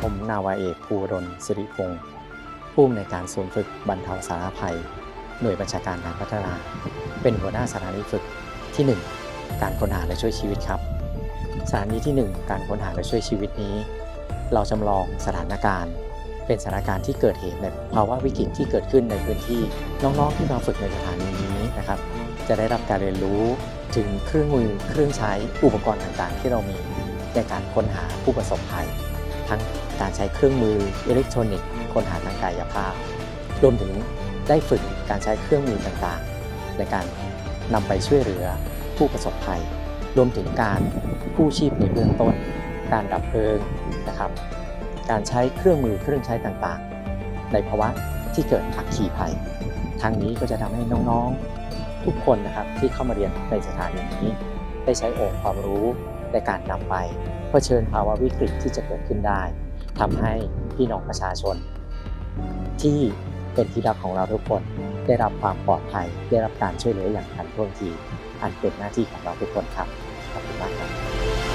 ผมนาวาเอกภูวดลสิริพงศ์ผู้อำนวยการศูนย์ฝึกบรรเทาสาธารณภัย หน่วยบัญชาการการพัฒนา เป็นหัวหน้าสถานีฝึกที่ 1 การค้นหาและช่วยชีวิตครับ สถานีที่ 1 การค้นหาและช่วยชีวิตนี้ เราจำลองสถานการณ์ เป็นสถานการณ์ที่เกิดเหตุในภาวะวิกฤตที่เกิดขึ้นในพื้นที่น้องๆที่มาฝึกในสถานีนี้นะครับ จะได้รับการเรียนรู้ถึงเครื่องมือเครื่องใช้อุปกรณ์ต่างๆ ที่เรามีในการค้นหาผู้ประสบภัย ทั้งการใช้เครื่องมืออิเล็กทรอนิกส์ค้นหาทางกายภาพ รวมถึงได้ฝึกการใช้เครื่องมือต่างๆ ในการนำไปช่วยเหลือผู้ประสบภัย รวมถึงการกู้ชีพในเบื้องต้น การดับเพลิงนะครับ การใช้เครื่องมือเครื่องใช้ต่างๆ ในภาวะที่เกิดอัคคีภัย ทางนี้ก็จะทำให้น้องๆทุกคนนะครับที่เข้ามาเรียนในสถานีนี้ ได้ใช้องค์ความรู้ ในการนำไปเผชิญภาวะวิกฤตที่จะเกิดขึ้นได้ทำให้พี่น้องประชาชน ที่เป็นที่รักของเราทุกคน ได้รับความปลอดภัย ได้รับการช่วยเหลืออย่างทันท่วงที อันเป็นหน้าที่ของเราทุกคนครับขอบคุณมากครับ